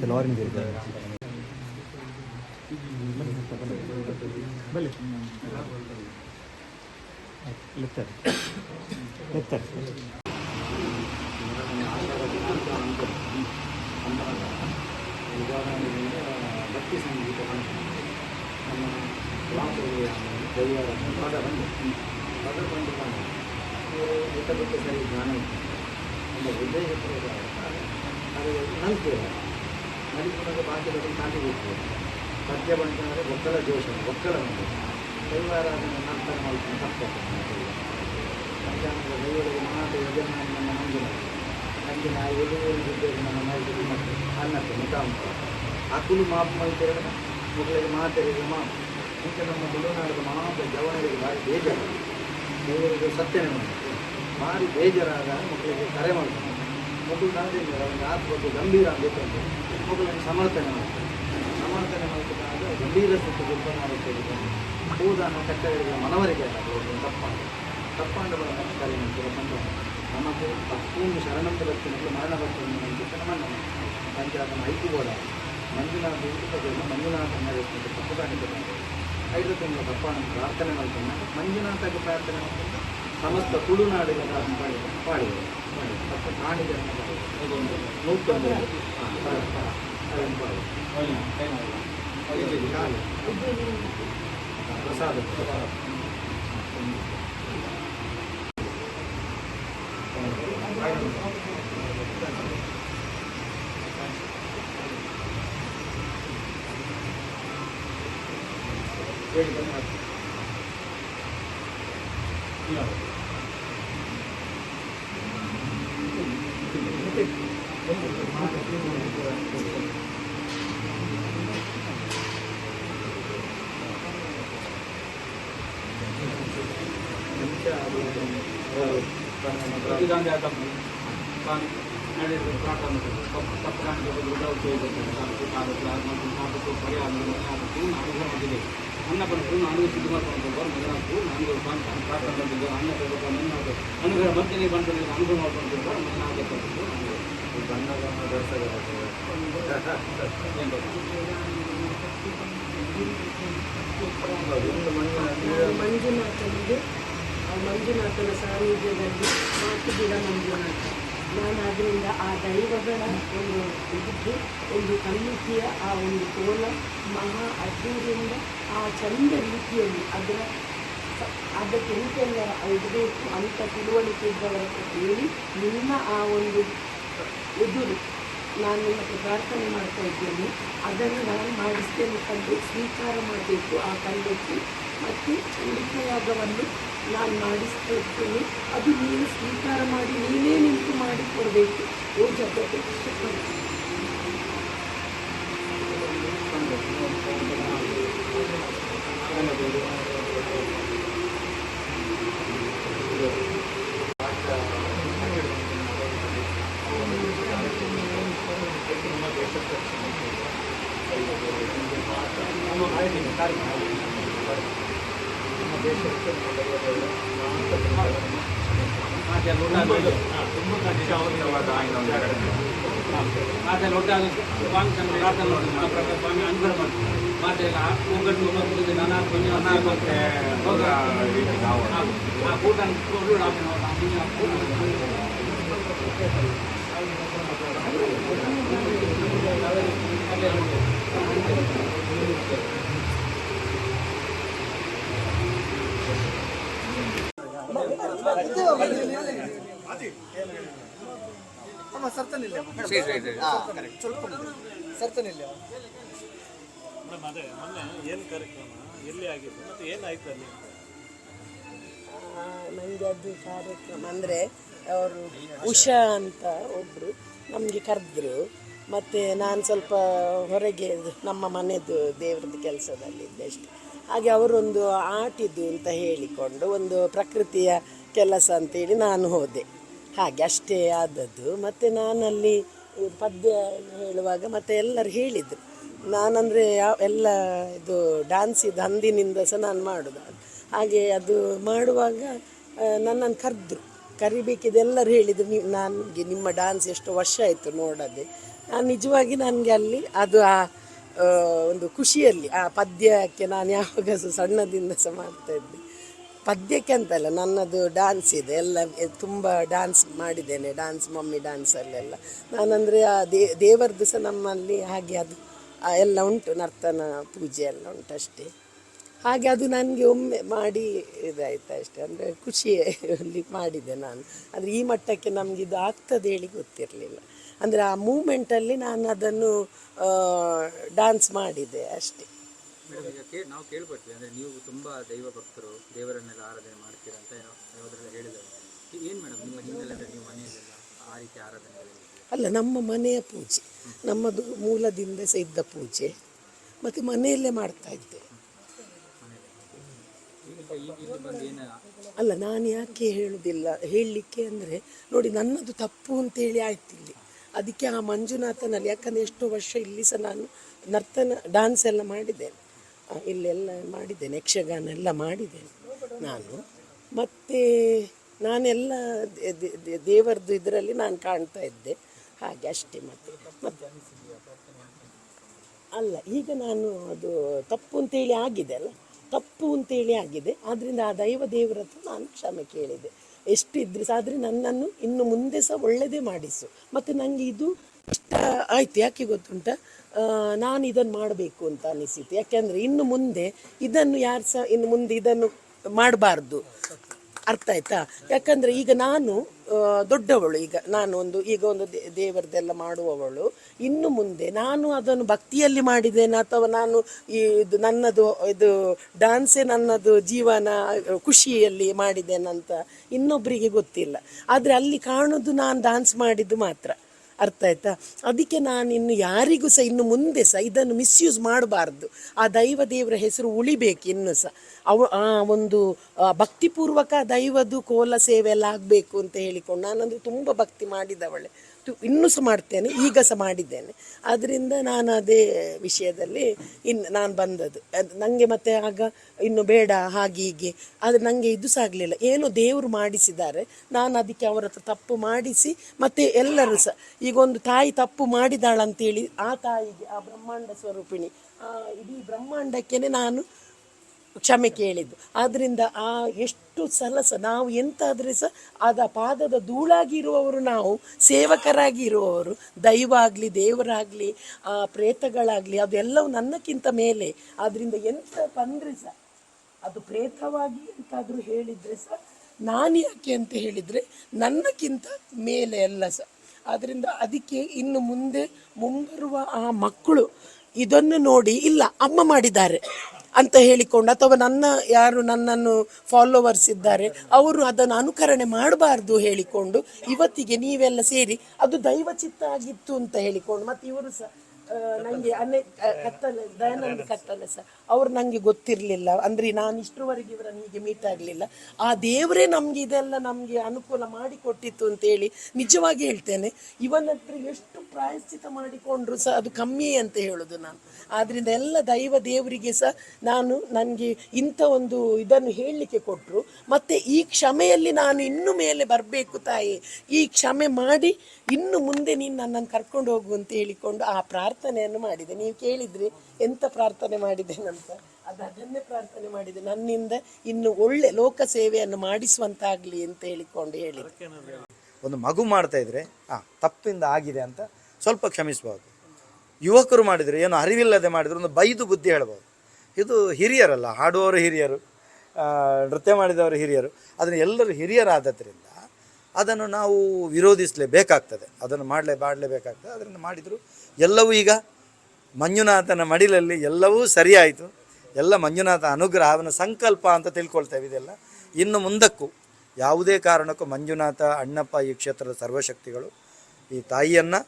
இந்த லாரி மீது இருக்காங்க லெத்தர் லெத்தர் பக்தி சங்கீத நம்ம கிளாஸுடைய தெய்வாரம் மத வந்து மத பண்ணிருக்காங்க ஒரு விட்டப்பட்டு சரி ஞானம் அந்த உத்தேகத்தில் அது நல்கு ನಡಿಪುಣದ ಭಾಗ್ಯದಲ್ಲಿ ಬಂತು ಅಂದರೆ ಪದ್ಯ ಬಂತಂದರೆ ಒಕ್ಕಲ ದೋಷ ಒಕ್ಕಲ ಉಂಟು ದೈವಾರಾಧನೆ ನಂತರ ಮಾಡ್ಕೊಂಡು ತಪ್ಪು ಪಂಚಾಂಗ ದೈವಗಳಿಗೆ ಮಹಾದೇವ ಜನ್ಮ ನಮ್ಮ ಮಂಜಿನ ನಂಗೆ ನಾ ಎದುರು ಬಿದ್ದೇವೆ ನಮ್ಮ ಮೈಸೂರು ಮತ್ತು ಅನ್ನಕ್ಕೆ ಮುಖಾಮುಖ ಅಕುಲು ಮಾಪು ಮೈತೇರಣ ಮಗಳಿಗೆ ಮಾತೆರಿಗೆ ಮಾಪು. ಈಗ ನಮ್ಮ ತುಳುನಾಡದ ಮಹಾಂತ ಜವನರಿಗೆ ಭಾರಿ ಬೇಜಾರು. ದೇವರಿಗೆ ಸತ್ಯನೇ ಮಾಡ್ತಾರೆ ಭಾರಿ ಬೇಜಾರಾದ ಮಕ್ಕಳಿಗೆ ಕರೆ ಮಾಡ್ತಾರೆ. ಮಕ್ಕಳು ತಂದಿಲ್ಲ ಅವನ ಆತ್ಮದ್ದು ಗಂಭೀರ ಬೇಕಂದ್ರೆ ಮಕ್ಕಳನ್ನು ಸಮರ್ಥನೆ ಮಾಡ್ತಾರೆ. ಸಮರ್ಥನೆ ಮಾಡ್ಬೇಕಾದ್ರೆ ಗಂಭೀರ ಸ್ಥಿತಿ ದುರ್ಬಲ ಮಾಡುತ್ತೆ ಭೂದಾನ ಕಟ್ಟಡಗಳ ಮನವರಿಕೆ ಆಗಬಹುದು ತಪ್ಪಾಂಡ ಕರೆ ಮಾಡ್ತಾರೆ ಬಂದು ನಮಗೆ ತಪ್ಪೂನು ಶರಣಂತ ಭಕ್ತಿನಲ್ಲಿ ಮರಣ ಭಕ್ತಿಯನ್ನು ನಂಬಿಕೆ ನಮ್ಮ ಪಂಚಾಯತನ ಐದು ಬೋಡ ಮಂಜುನಾಥ ಊಟದಲ್ಲಿ ಮಂಜುನಾಥ ನಡೆಸಿಕೊಂಡು ತಪ್ಪು ಕಾಣಿಕೆ ಐದು ತಿಂಗಳ ತಪ್ಪಾಂಡ ಪ್ರಾರ್ಥನೆ ಮಾಡ್ತಾನೆ ಮಂಜುನಾಥಗೆ ಪ್ರಾರ್ಥನೆ ಮಾಡ್ಕೊಂಡು ಸಮಸ್ತ ತುಳುನಾಡಿಗೆ ಪಾಡಿ ಪಾಡಿ ಪಾಡಿ ತಪ್ಪು ಕಾಣಿಕೆ ನೂತೊಂದು ಪ್ರಸಾದ ಹೇಳಿ ಬಂದು ಕಾಲಕ್ಕೆ ಪರಿಹಾರ ಅನುಗ್ರಹವಾಗಿದೆ ಅನ್ನ ಪಡೆದು ನಾನು ಸಿದ್ಧ ಮಾಡ್ಕೊಂಡು ಮಗನಾಕು ನಾನು ಪ್ರಾರ್ಥನೆ ಬಂದಿದ್ದು ಅನ್ನ ತೆಗೆದು ಅನುಗ್ರಹ ಮತ್ತೆ ನೀವು ಬಂದು ಅನುಗ್ರಹ ಮಾಡ್ಕೊಂಡಿರ್ತಾರೆ ಮಗನಾಗಬೇಕು ಮಂಜುನಾಥನಿಗೆ ಆ ಮಂಜುನಾಥನ ಸಾನ್ನಿಧ್ಯದಲ್ಲಿ ಮಾತು ಗಿಡ ಮಂಜುನಾಥ. ನಾನು ಅದರಿಂದ ಆ ದೈವಗಳ ಒಂದು ಇದಕ್ಕೆ ಒಂದು ಕಮ್ಮಿತಿಯ ಆ ಒಂದು ಕೋಲ ಮಹಾ ಅದ್ದೂರಿಯಿಂದ ಆ ಚಂದ ರೀತಿಯಲ್ಲಿ ಅದರ ಅದಕ್ಕೆ ಎಂತೆಲ್ಲ ಇಡಬೇಕು ಅಂತ ತಿಳುವಳಿಕೆ ಇದ್ದವರ ಹೇಳಿ ನಿಮ್ಮ ಆ ಒಂದು ಎದುರು ನಾನು ಹತ್ರ ಪ್ರಾರ್ಥನೆ ಮಾಡ್ತಾ ಇದ್ದೇನೆ. ಅದನ್ನು ನಾನು ಮಾಡಿಸ್ತೇನೆ ಕಂಡು, ಸ್ವೀಕಾರ ಮಾಡಬೇಕು ಆ ಕಲ್ಲಕ್ಕೆ ಮತ್ತು ಚಂಡಿಕಾಯಾಗವನ್ನು ನಾನು ಮಾಡಿಸ್ತಿರ್ತೇನೆ ಅದು ನೀನು ಸ್ವೀಕಾರ ಮಾಡಿ ನೀನೇ ನಿಂತು ಮಾಡಿಕೊಡಬೇಕು. ಓ ಜಗತ್ತು ಮತ್ತೆ ಲೋಟ ಸ್ವಾಮಿ ತನ್ನ ಪ್ರಾರ್ಥನೆ ಮಾಡಿ ಆ ಪ್ರಕಾರ ಸ್ವಾಮಿ ಅನುಗ್ರಹ ಮಾಡಿ ಮತ್ತೆ ಎಲ್ಲ ಒಗ್ಗಟ್ಟು ಒಬ್ಬರಿಗೆ ನಾನಾ ಧ್ವನಿ ಅನ್ನ ಮತ್ತೆ ಆ ಕೂಟ ಅಮ್ಮ ಸರ್ತನಿಲ್ಲ. ಸ್ವಲ್ಪ ಸರ್ತನಿಲ್ಲ. ಮೇಡಮ್ ಅದೇ ಮೊನ್ನೆ ಏನು ಕಾರ್ಯಕ್ರಮ? ಎಲ್ಲಿ ಆಗಿತ್ತು? ಮತ್ತು ಏನಾಯ್ತು ಅಲ್ಲಿ? ನನಗೆ ಅದು ಕಾರ್ಯಕ್ರಮ ಅಂದರೆ ಅವರು ಉಷಾ ಅಂತ ಒಬ್ಬರು ನಮಗೆ ಕರೆದ್ರು ಮತ್ತು ನಾನು ಸ್ವಲ್ಪ ಹೊರಗೆ ನಮ್ಮ ಮನೆದು ದೇವ್ರದ್ದು ಕೆಲಸದಲ್ಲಿ ಅಷ್ಟೆ. ಹಾಗೆ ಅವರೊಂದು ಆಟಿದ್ದು ಅಂತ ಹೇಳಿಕೊಂಡು ಒಂದು ಪ್ರಕೃತಿಯ ಕೆಲಸ ಅಂತೇಳಿ ನಾನು ಹೋದೆ. ಹಾಗೆ ಅಷ್ಟೇ ಆದದ್ದು. ಮತ್ತು ನಾನಲ್ಲಿ ಪದ್ಯ ಹೇಳುವಾಗ ಮತ್ತು ಎಲ್ಲರೂ ಹೇಳಿದರು. ನಾನಂದರೆ ಯಾವ ಎಲ್ಲ ಇದು ಡ್ಯಾನ್ಸ್ ಇದು ಅಂದಿನಿಂದ ಸಹ ನಾನು ಮಾಡೋದು. ಹಾಗೆ ಅದು ಮಾಡುವಾಗ ನನ್ನನ್ನು ಕರೆದ್ರು. ಕರಿಬೇಕಿದ್ದೆಲ್ಲರೂ ಹೇಳಿದರು. ನೀವು ನನಗೆ ನಿಮ್ಮ ಡ್ಯಾನ್ಸ್ ಎಷ್ಟು ವರ್ಷ ಆಯಿತು ನೋಡದೆ. ನಾನು ನಿಜವಾಗಿ ನನಗೆ ಅಲ್ಲಿ ಅದು ಆ ಒಂದು ಖುಷಿಯಲ್ಲಿ ಆ ಪದ್ಯಕ್ಕೆ ನಾನು ಯಾವಾಗ ಸಣ್ಣದಿಂದ ಸಹ ಮಾಡ್ತಾ ಇದ್ದೆ. ಪದ್ಯಕ್ಕೆ ಅಂತಲ್ಲ, ನನ್ನದು ಡ್ಯಾನ್ಸ್ ಇದೆ, ಎಲ್ಲ ತುಂಬ ಡ್ಯಾನ್ಸ್ ಮಾಡಿದ್ದೇನೆ ಡ್ಯಾನ್ಸ್ ಮಮ್ಮಿ ಡ್ಯಾನ್ಸಲ್ಲೆಲ್ಲ ನಾನಂದರೆ ಆ ದೇ, ದೇವರದ್ದು ಸಹ ನಮ್ಮಲ್ಲಿ ಹಾಗೆ ಅದು ಎಲ್ಲ ಉಂಟು, ನರ್ತನ ಪೂಜೆ ಎಲ್ಲ ಉಂಟು ಅಷ್ಟೇ. ಹಾಗೆ ಅದು ನನಗೆ ಒಮ್ಮೆ ಮಾಡಿ ಇದಾಯ್ತು ಅಷ್ಟೇ, ಅಂದರೆ ಖುಷಿಯಲ್ಲಿ ಮಾಡಿದೆ ನಾನು. ಅಂದರೆ ಈ ಮಟ್ಟಕ್ಕೆ ನಮಗೆ ಇದು ಆಗ್ತದೆ ಹೇಳಿ ಗೊತ್ತಿರಲಿಲ್ಲ. ಅಂದರೆ ಆ ಮೂಮೆಂಟಲ್ಲಿ ನಾನು ಅದನ್ನು ಡ್ಯಾನ್ಸ್ ಮಾಡಿದೆ ಅಷ್ಟೇ. ಮೇಡಮ್ ಕೇ ನಾವು ಕೇಳ್ಪಟ್ವಿ ಅಂದರೆ ನೀವು ತುಂಬ ದೈವ ಭಕ್ತರು ದೇವರನ್ನೆಲ್ಲ ಆರಾಧನೆ ಮಾಡ್ತೀರಾ ಅಂತ ಏನೋ ಯಾವುದ್ರೆಲ್ಲ ಹೇಳಿದ್ದಾರೆ. ಏನು ಮೇಡಮ್ ನಿಮ್ಮ ಹಿನ್ನೆಲೆ ಅಂದರೆ ನೀವು ಮನೆಯಲ್ಲೆಲ್ಲ ಆ ರೀತಿ ಆರಾಧನೆ ಅಲ್ಲ ನಮ್ಮ ಮನೆಯ ಪೂಜೆ ನಮ್ಮದು ಮೂಲದಿಂದ ಸಹ ಇದ್ದ ಪೂಜೆ ಮತ್ತು ಮನೆಯಲ್ಲೇ ಮಾಡ್ತಾ ಇದ್ದೆ. ಅಲ್ಲ ನಾನು ಯಾಕೆ ಹೇಳುವುದಿಲ್ಲ ಹೇಳಲಿಕ್ಕೆ ಅಂದರೆ ನೋಡಿ ನನ್ನದು ತಪ್ಪು ಅಂತೇಳಿ ಆಯ್ತು ಇಲ್ಲಿ. ಅದಕ್ಕೆ ಆ ಮಂಜುನಾಥನಲ್ಲಿ ಯಾಕಂದರೆ ಎಷ್ಟೋ ವರ್ಷ ಇಲ್ಲಿ ಸಹ ನಾನು ನರ್ತನ ಡ್ಯಾನ್ಸ್ ಎಲ್ಲ ಮಾಡಿದ್ದೇನೆ. ಇಲ್ಲೆಲ್ಲ ಮಾಡಿದ್ದೇನೆ, ಯಕ್ಷಗಾನ ಎಲ್ಲ ಮಾಡಿದ್ದೇನೆ ನಾನು. ಮತ್ತು ನಾನೆಲ್ಲ ದೇವರದ್ದು ಇದರಲ್ಲಿ ನಾನು ಕಾಣ್ತಾ ಇದ್ದೆ. ಹಾಗೆ ಅಷ್ಟೇ ಮತ್ತೆ ಮತ್ತೆ ಅಲ್ಲ, ಈಗ ನಾನು ಅದು ತಪ್ಪು ಅಂತೇಳಿ ಆಗಿದೆ ಅಲ್ಲ? ತಪ್ಪು ಅಂತೇಳಿ ಆಗಿದೆ. ಆದ್ದರಿಂದ ಆ ದೈವ ದೇವರ ಹತ್ರ ನಾನು ಕ್ಷಮೆ ಕೇಳಿದೆ. ಎಷ್ಟಿದ್ರೆ ಸಹ ಆದರೆ ನನ್ನನ್ನು ಇನ್ನು ಮುಂದೆ ಸಹ ಒಳ್ಳೆಯದೇ ಮಾಡಿಸು. ಮತ್ತು ನನಗೆ ಇದು ಆಯಿತು, ಯಾಕೆ ಗೊತ್ತುಂಟ? ನಾನು ಇದನ್ನು ಮಾಡಬೇಕು ಅಂತ ಅನಿಸಿತು ಯಾಕೆಂದರೆ ಇನ್ನು ಮುಂದೆ ಇದನ್ನು ಯಾರು ಸಹ ಇನ್ನು ಮುಂದೆ ಇದನ್ನು ಮಾಡಬಾರ್ದು. ಅರ್ಥ ಆಯ್ತಾ? ಯಾಕಂದರೆ ಈಗ ನಾನು ದೊಡ್ಡವಳು. ಈಗ ನಾನು ಒಂದು, ಈಗ ಒಂದು ದೇವರದೆಲ್ಲ ಮಾಡುವವಳು. ಇನ್ನು ಮುಂದೆ ನಾನು ಅದನ್ನು ಭಕ್ತಿಯಲ್ಲಿ ಮಾಡಿದ್ದೇನೆ. ಅಥವಾ ನಾನು ಈ ಇದು ನನ್ನದು, ಇದು ಡಾನ್ಸೇ ನನ್ನದು ಜೀವನ, ಖುಷಿಯಲ್ಲಿ ಮಾಡಿದ್ದೇನಂತ ಇನ್ನೊಬ್ಬರಿಗೆ ಗೊತ್ತಿಲ್ಲ. ಆದರೆ ಅಲ್ಲಿ ಕಾಣೋದು ನಾನು ಡಾನ್ಸ್ ಮಾಡಿದ್ದು ಮಾತ್ರ. ಅರ್ಥ ಆಯ್ತಾ? ಅದಕ್ಕೆ ನಾನು ಇನ್ನು ಯಾರಿಗೂ ಸಹ ಇನ್ನು ಮುಂದೆ ಸಹ ಇದನ್ನು ಮಿಸ್ಯೂಸ್ ಮಾಡಬಾರ್ದು. ಆ ದೈವ ದೇವರ ಹೆಸರು ಉಳಿಬೇಕು ಇನ್ನು ಸಹ. ಅವ, ಆ ಒಂದು ಭಕ್ತಿಪೂರ್ವಕ ದೈವದು ಕೋಲ ಸೇವೆ ಎಲ್ಲ ಆಗಬೇಕು ಅಂತ ಹೇಳಿಕೊಂಡು ನಾನಂದ್ರೆ ತುಂಬ ಭಕ್ತಿ ಮಾಡಿದವಳೆ. ತು- ಇನ್ನೂ ಸಹ ಮಾಡ್ತೇನೆ, ಈಗ ಸಹ ಮಾಡಿದ್ದೇನೆ. ಆದ್ದರಿಂದ ನಾನು ಅದೇ ವಿಷಯದಲ್ಲಿ ಇನ್ನು ನಾನು ಬಂದದ್ದು. ಅದು ನನಗೆ ಮತ್ತೆ ಆಗ ಇನ್ನು ಬೇಡ, ಹಾಗೆ ಹೀಗೆ. ಆದರೆ ನನಗೆ ಇದು ಸಹ ಆಗಲಿಲ್ಲ. ಏನು ದೇವರು ಮಾಡಿಸಿದ್ದಾರೆ. ನಾನು ಅದಕ್ಕೆ ಅವರ ತಪ್ಪು ಮಾಡಿಸಿ, ಮತ್ತು ಎಲ್ಲರೂ ಸಹ ಈಗ ಒಂದು ತಾಯಿ ತಪ್ಪು ಮಾಡಿದಾಳಂತೇಳಿ ಆ ತಾಯಿಗೆ, ಆ ಬ್ರಹ್ಮಾಂಡ ಸ್ವರೂಪಿಣಿ ಇಡೀ ಬ್ರಹ್ಮಾಂಡಕ್ಕೇ ನಾನು ಕ್ಷಮೆ ಕೇಳಿದ್ದು. ಆದ್ದರಿಂದ ಆ ಎಷ್ಟು ಸಲ ಸಹ ನಾವು ಎಂತಾದರೆ ಸಹ ಅದ ಪಾದದ ಧೂಳಾಗಿ ಇರುವವರು ನಾವು ಸೇವಕರಾಗಿ ಇರುವವರು ದೈವ ಆಗಲಿ ದೇವರಾಗಲಿ, ಆ ಪ್ರೇತಗಳಾಗಲಿ, ಅದೆಲ್ಲವೂ ನನ್ನಕ್ಕಿಂತ ಮೇಲೆ. ಆದ್ದರಿಂದ ಎಂತ ಬಂದರೆ ಸಹ, ಅದು ಪ್ರೇತವಾಗಿ ಎಂತಾದರೂ ಹೇಳಿದರೆ ಸಹ, ನಾನು ಯಾಕೆ ಅಂತ ಹೇಳಿದರೆ ನನ್ನಕ್ಕಿಂತ ಮೇಲೆ ಎಲ್ಲ ಸಹ. ಆದ್ದರಿಂದ ಅದಕ್ಕೆ ಇನ್ನು ಮುಂದೆ ಮುಂಬರುವ ಆ ಮಕ್ಕಳು ಇದನ್ನು ನೋಡಿ ಇಲ್ಲ, ಅಮ್ಮ ಮಾಡಿದ್ದಾರೆ. ಅಂತ ಹೇಳಿಕೊಂಡು ಅಥವಾ ನನ್ನ ಯಾರು ನನ್ನನ್ನು ಫಾಲೋವರ್ಸ್ ಇದ್ದಾರೆ, ಅವರು ಅದನ್ನು ಅನುಕರಣೆ ಮಾಡಬಾರ್ದು ಹೇಳಿಕೊಂಡು ಇವತ್ತಿಗೆ ನೀವೆಲ್ಲ ಸೇರಿ ಅದು ದೈವ ಚಿತ್ತ ಆಗಿತ್ತು ಅಂತ ಹೇಳಿಕೊಂಡು, ಮತ್ತೆ ಇವರು ಸಹ ನನಗೆ ಅನೇಕ ಕತ್ತಲೆ, ದಯಾನಂದ ಕತ್ತಲೆ ಸಹ. ಅವ್ರು ನನಗೆ ಗೊತ್ತಿರಲಿಲ್ಲ. ಅಂದರೆ ನಾನು ಇಷ್ಟರವರೆಗೆ ಇವರನ್ನು ಹೀಗೆ ಮೀಟ್ ಆಗಲಿಲ್ಲ. ಆ ದೇವರೇ ನಮಗೆ ಇದೆಲ್ಲ ನಮಗೆ ಅನುಕೂಲ ಮಾಡಿಕೊಟ್ಟಿತ್ತು ಅಂತೇಳಿ ನಿಜವಾಗಿ ಹೇಳ್ತೇನೆ. ಇವನ ಹತ್ರ ಎಷ್ಟು ಪ್ರಾಯಶ್ಚಿತ ಮಾಡಿಕೊಂಡ್ರು ಸಹ ಅದು ಕಮ್ಮಿ ಅಂತ ಹೇಳೋದು ನಾನು. ಆದ್ದರಿಂದ ಎಲ್ಲ ದೈವ ದೇವರಿಗೆ ಸಹ ನಾನು ನನಗೆ ಇಂಥ ಒಂದು ಇದನ್ನು ಹೇಳಲಿಕ್ಕೆ ಕೊಟ್ಟರು ಮತ್ತು ಈ ಕ್ಷಮೆಯಲ್ಲಿ ನಾನು ಇನ್ನು ಮೇಲೆ ಬರಬೇಕು ತಾಯಿ. ಈ ಕ್ಷಮೆ ಮಾಡಿ ಇನ್ನು ಮುಂದೆ ನೀನು ನನ್ನನ್ನು ಕರ್ಕೊಂಡು ಹೋಗು ಅಂತ ಹೇಳಿಕೊಂಡು ಆ ಪ್ರಾರ್ಥನೆಯನ್ನು ಮಾಡಿದೆ. ನೀವು ಕೇಳಿದ್ರೆ, ಎಂತ ಪ್ರಾರ್ಥನೆ ಅದು ಅದನ್ನೇ ಪ್ರಾರ್ಥನೆ ಮಾಡಿದೆ. ನನ್ನಿಂದ ಇನ್ನು ಒಳ್ಳೆ ಲೋಕ ಸೇವೆಯನ್ನು ಮಾಡಿಸುವಂತಾಗ್ಲಿ ಅಂತ ಹೇಳಿಕೊಂಡು ಹೇಳಿ ಒಂದು ಮಗು ಮಾಡ್ತಾ ಇದ್ರೆ, ಆ, ತಪ್ಪಿಂದ ಆಗಿದೆ ಅಂತ ಸ್ವಲ್ಪ ಕ್ಷಮಿಸಬಹುದು ಯುವಕರು ಮಾಡಿದರೆ, ಏನು ಅರಿವಿಲ್ಲದೆ ಮಾಡಿದ್ರೆ ಒಂದು ಬೈದು ಬುದ್ಧಿ ಹೇಳ್ಬೋದು. ಇದು ಹಿರಿಯರಲ್ಲ, ಹಾಡುವವರು ಹಿರಿಯರು ನೃತ್ಯ ಮಾಡಿದವರು ಹಿರಿಯರು. ಅದನ್ನು ಎಲ್ಲರೂ ಹಿರಿಯರಾದದ್ರಿಂದ ಅದನ್ನು ನಾವು ವಿರೋಧಿಸಲೇಬೇಕಾಗ್ತದೆ. ಅದನ್ನು ಮಾಡಲೇ ಮಾಡಲೇಬೇಕಾಗ್ತದೆ ಅದರಿಂದ ಮಾಡಿದರು ಎಲ್ಲವೂ ಈಗ ಮಂಜುನಾಥನ ಮಡಿಲಲ್ಲಿ ಎಲ್ಲವೂ ಸರಿಯಾಯಿತು. ಎಲ್ಲ ಮಂಜುನಾಥ ಅನುಗ್ರಹ, ಅವನ ಸಂಕಲ್ಪ ಅಂತ ತಿಳ್ಕೊಳ್ತೇವೆ ಇದೆಲ್ಲ. ಇನ್ನು ಮುಂದಕ್ಕೂ ಯಾವುದೇ ಕಾರಣಕ್ಕೂ ಮಂಜುನಾಥ, ಅಣ್ಣಪ್ಪ ಈ ಕ್ಷೇತ್ರದ ಸರ್ವಶಕ್ತಿಗಳು, ಈ ತಾಯಿಯನ್ನು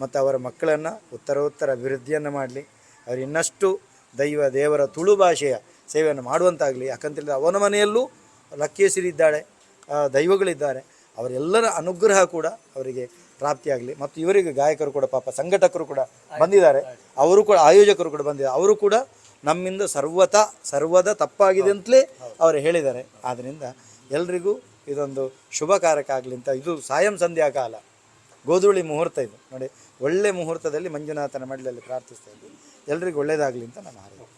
ಮತ್ತು ಅವರ ಮಕ್ಕಳನ್ನು ಉತ್ತರೋತ್ತರ ಅಭಿವೃದ್ಧಿಯನ್ನು ಮಾಡಲಿ. ಅವರು ಇನ್ನಷ್ಟು ದೈವ, ದೇವರ ತುಳು ಭಾಷೆಯ ಸೇವೆಯನ್ನು ಮಾಡುವಂತಾಗಲಿ. ಯಾಕಂತೇಳಿದ್ರೆ ಅವನ ಮನೆಯಲ್ಲೂ ಲಕ್ಕೇಸಿರಿದ್ದಾಳೆ ದೈವಗಳಿದ್ದಾರೆ. ಅವರೆಲ್ಲರ ಅನುಗ್ರಹ ಕೂಡ ಅವರಿಗೆ ಪ್ರಾಪ್ತಿಯಾಗಲಿ ಮತ್ತು ಇವರಿಗೆ ಗಾಯಕರು ಕೂಡ, ಪಾಪ ಸಂಘಟಕರು ಕೂಡ ಬಂದಿದ್ದಾರೆ. ಅವರು ಕೂಡ, ಆಯೋಜಕರು ಕೂಡ ಬಂದಿದ್ದಾರೆ. ಅವರು ಕೂಡ ನಮ್ಮಿಂದ ಸರ್ವತ, ಸರ್ವದ ತಪ್ಪಾಗಿದೆ ಅಂತಲೇ ಅವರು ಹೇಳಿದ್ದಾರೆ. ಆದ್ದರಿಂದ ಎಲ್ರಿಗೂ ಇದೊಂದು ಶುಭಕಾರಕ ಆಗಲಿ ಅಂತ, ಇದು ಸಾಯಂ ಸಂಧ್ಯಾ ಕಾಲ. ಗೋಧೂಳಿ ಮುಹೂರ್ತ ಇದು. ನೋಡಿ, ಒಳ್ಳೆ ಮುಹೂರ್ತದಲ್ಲಿ ಮಂಜುನಾಥನ ಮಡಲಲ್ಲಿ ಪ್ರಾರ್ಥಿಸ್ತಾ ಇದ್ದೀವಿ ಎಲ್ರಿಗೂ ಒಳ್ಳೇದಾಗಲಿ ಅಂತ ನಾನು ಹಾರೈಸ್ತೇನೆ.